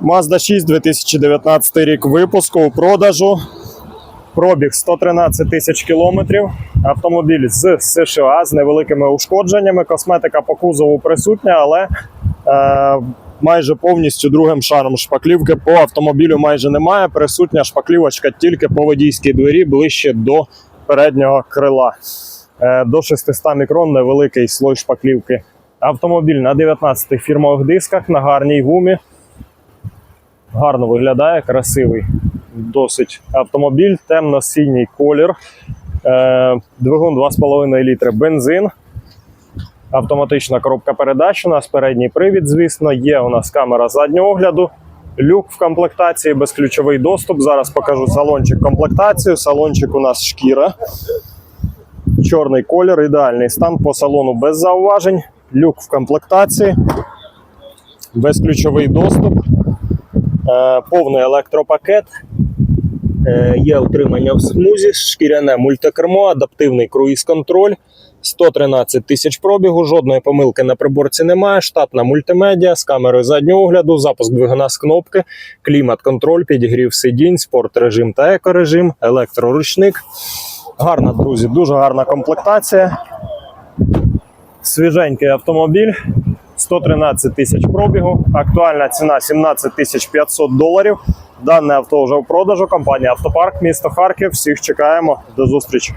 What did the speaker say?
Mazda 6 2019 рік випуску у продажу. Пробіг 113 тисяч кілометрів. Автомобіль з США з невеликими ушкодженнями. Косметика по кузову присутня, але е, майже повністю другим шаром шпаклівки по автомобілю майже немає. Присутня шпаклівочка тільки по водійській двері ближче до переднього крила. Е, до 600 мікрон невеликий слой шпаклівки. Автомобіль на 19 фірмових дисках на гарній гумі. Гарно виглядає, красивий досить автомобіль, темно-синій колір. Е, двигун 2,5 літри бензин. Автоматична коробка передач. У нас передній привід, звісно, є у нас камера заднього огляду. Люк в комплектації, безключовий доступ. Зараз покажу салончик комплектацію. Салончик у нас шкіра. Чорний колір, ідеальний стан по салону без зауважень. Люк в комплектації. Безключовий доступ. Е, повний електропакет. Е, Є утримання в смузі, шкіряне мультикермо, адаптивний круїз-контроль. 113 тисяч пробігу, жодної помилки на приборці немає. Штатна мультимедіа з камерою заднього огляду, запуск двигуна з кнопки, клімат-контроль, підігрів сидінь, спорт-режим та екорежим, електроручник. Гарна, друзі, дуже гарна комплектація. Свіженький автомобіль. 113 тисяч пробігу. Актуальна ціна 17 тисяч 500 доларів. Дане авто вже в продажу. Компанія Автопарк, місто Харків. Всіх чекаємо. До зустрічі.